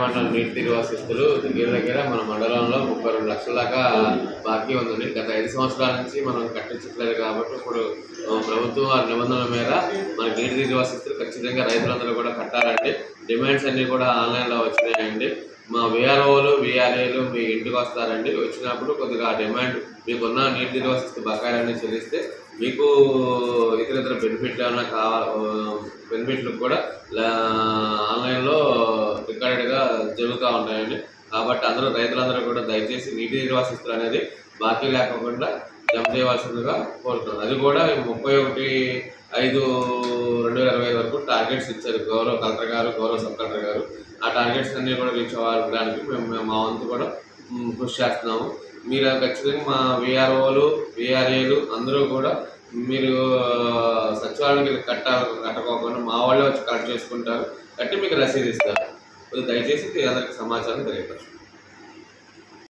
మండలం నీటి నిర్వాసిస్తులు దగ్గర దగ్గర మన మండలంలో ముప్పై రెండు లక్షల దాకా బాకీ ఉందండి. గత ఐదు సంవత్సరాల నుంచి మనం కట్టించట్లేదు కాబట్టి ఇప్పుడు ప్రభుత్వం ఆ నిబంధనల మీద మన నీటి నిర్వాసిస్తులు ఖచ్చితంగా రైతులందరూ కూడా కట్టాలండి. డిమాండ్స్ అన్నీ కూడా ఆన్లైన్లో వచ్చినాయండి. మా విఆర్ఓలు విఆర్ఏలు మీ ఇంటికి వస్తారండి. వచ్చినప్పుడు కొద్దిగా ఆ డిమాండ్ మీకున్న నీటి నిర్వాసిస్తు బకాయిలన్నీ చెల్లిస్తే మీకు ఇతర ఇతర బెనిఫిట్లు ఏమైనా కావాలి బెనిఫిట్లు కూడా ఆన్లైన్లో జరుగుతూ ఉంటాయండి. కాబట్టి అందరూ రైతులందరూ కూడా దయచేసి నీటి నిర్వాసిస్తులు అనేది బాకీ లేకుండా జమ చేయవలసిందిగా కోరుతున్నాను అది కూడా ముప్పై ఒకటి ఐదు రెండు వేల ఇరవై వరకు టార్గెట్స్ ఇచ్చారు. గౌరవ కలెక్టర్ గారు గౌరవ సబ్ కలెక్టర్ గారు. ఆ టార్గెట్స్ అన్నీ కూడా రీచ్ అవ్వడానికి మేము మేము మా వంతు కూడా కృషి చేస్తున్నాము. మీరు ఖచ్చితంగా మా విఆర్ఓలు విఆర్ఏలు అందరూ కూడా మీరు సచివాలయానికి కట్టాలి కట్టకోకుండా మా వాళ్ళే వచ్చి కలెక్ట్ చేసుకుంటారు. కట్టి మీకు రసీదు ఇస్తారు. దయచేసి అందరికి సమాచారం తెలియపరచండి.